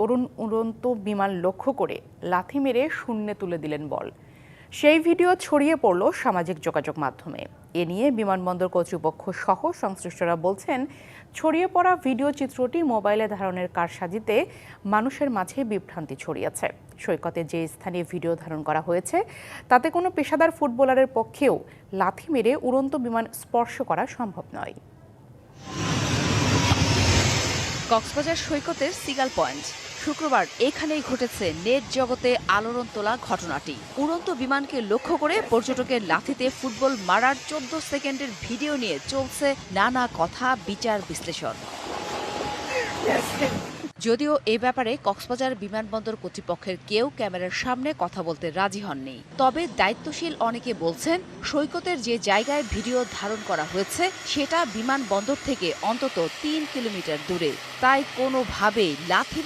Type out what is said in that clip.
তরুণ উড়ন্ত বিমান লক্ষ্য করে লাথি মেরে শূন্যে তুলে দিলেন বল। সেই ভিডিও ছড়িয়ে পড়ল সামাজিক যোগাযোগ মাধ্যমে। এ নিয়ে বিমানবন্দর কর্তৃপক্ষ সহ সংশ্লিষ্টরা বলছেন, ছড়িয়ে পড়া ভিডিও চিত্রটি মোবাইলে ধারণের কারসাজিতে মানুষের মাঝে বিভ্রান্তি ছড়িয়েছে। সৈকতে যে স্থানে ভিডিও ধারণ করা হয়েছে, তাতে কোনো পেশাদার ফুটবলারের পক্ষেও লাথি মেরে উড়ন্ত বিমান স্পর্শ করা সম্ভব নয়। কক্সবাজার সৈকতের সিগাল পয়েন্ট। শুক্রবার এখানেই ঘটেছে নেট জগতে আলোড়ন তোলা ঘটনাটি। উড়ন্ত বিমানকে লক্ষ্য করে পর্যটকের লাথিতে ফুটবল মারার চোদ্দ সেকেন্ডের ভিডিও নিয়ে চলছে নানা কথা বিচার বিশ্লেষণ। যদিও এ ব্যাপারে কক্সবাজার বিমানবন্দর কর্তৃপক্ষের কেউ ক্যামেরার সামনে কথা বলতে রাজি হননি। তবে দায়িত্বশীল অনেকে বলছেন, সৈকতের যে জায়গায় ভিডিও ধারণ করা হয়েছে, সেটা বিমানবন্দর থেকে অন্তত তিন কিলোমিটার দূরে। তাই কোনোভাবেই লাথি